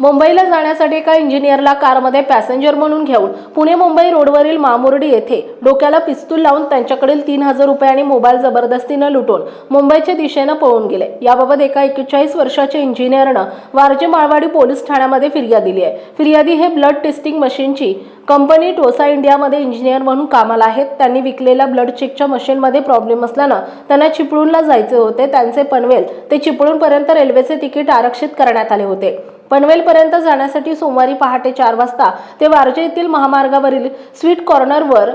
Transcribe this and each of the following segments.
मुंबईला जाण्यासाठी एका इंजिनियरला कारमध्ये पॅसेंजर म्हणून घेऊन पुणे मुंबई रोडवरील मामुर्डी येथे डोक्याला पिस्तूल लावून त्यांच्याकडील तीन हजार रुपये आणि मोबाईल जबरदस्तीनं लुटून मुंबईच्या दिशेनं पळून गेले. याबाबत एका एकेचाळीस वर्षाच्या इंजिनियरनं वारजे माळवाडी पोलीस ठाण्यामध्ये फिर्याद दिली आहे. फिर्यादी हे ब्लड टेस्टिंग मशीनची कंपनी टोसा इंडियामध्ये इंजिनियर म्हणून कामाला आहेत. त्यांनी विकलेल्या ब्लड चेकच्या मशीनमध्ये प्रॉब्लेम असल्यानं त्यांना चिपळूणला जायचे होते. त्यांचे पनवेल ते चिपळूणपर्यंत रेल्वेचे तिकीट आरक्षित करण्यात आले होते. पनवेलपर्यंत जाण्यासाठी सोमवारी पहाटे चार वाजता ते वारजे येथील महामार्गावरील स्वीट कॉर्नरवर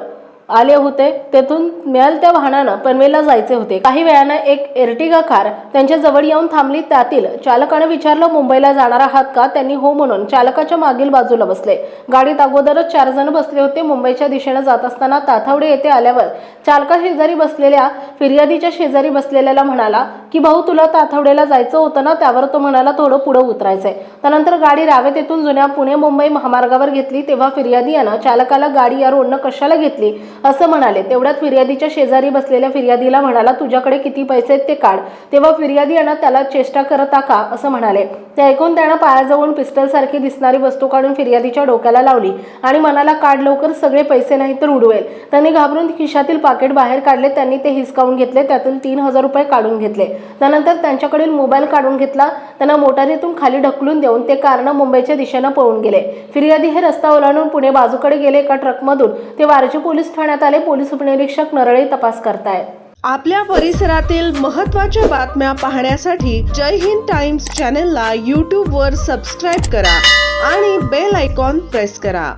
आले होते. तेथून मिळाल त्या वाहनानं पनवेलला जायचे होते. काही वेळानं एक एर्टिगा कार त्यांच्या जवळ येऊन थांबली. त्यातील चालकानं विचारलं मुंबईला जाणार आहात का? त्यांनी हो म्हणून चालकाच्या मागील बाजूला बसले. गाडीत अगोदरच चार जण बसले होते. मुंबईच्या दिशेनं जात असताना ताथावडे येथे आल्यावर चालका शेजारी बसलेल्या फिर्यादीच्या शेजारी बसलेल्याला म्हणाला की भाऊ तुला आठवड्याला जायचं होतं ना त्यावर तो म्हणाला थोडं पुढं उतरायचंय. त्यानंतर गाडी रावेत येथून जुन्या पुणे मुंबई महामार्गावर घेतली तेव्हा फिर्यादी यानं चालकाला गाडी या रोडनं कशाला घेतली असं म्हणाले. तेवढ्यात फिर्यादीच्या शेजारी बसलेल्या फिर्यादीला म्हणाला तुझ्याकडे किती पैसे आहेत ते काढ. तेव्हा फिर्यादी यानं त्याला चेष्टा करता का असं म्हणाले. ते ऐकून त्यानं पायाजवळून पिस्टल सारखी दिसणारी वस्तू काढून फिर्यादीच्या डोक्याला लावली आणि मनाला काढ लवकर सगळे पैसे नाही तर उडवेल. त्यांनी घाबरून खिशातील पाकिट बाहेर काढले त्यांनी ते हिसकावून घेतले त्यातून तीन हजार रुपये काढून घेतले. त्यानंतर त्यांच्याकडील मोबाईल काढून घेतला. त्यांना मोटारीतून खाली ढकलून देऊन ते कारनं मुंबईच्या दिशेनं पळून गेले. फिर्यादी हे रस्ता ओलांडून पुणे बाजूकडे गेले एका ट्रकमधून. ते वारजे पोलीस ठाण्यात आले. पोलीस उपनिरीक्षक नरळे तपास करतायत आपल्या परिसरातील महत्त्वाच्या बातम्या पाहण्यासाठी जय हिंद टाइम्स चॅनेलला यूट्यूबवर सबस्क्राईब करा आणि बेल आयकॉन प्रेस करा.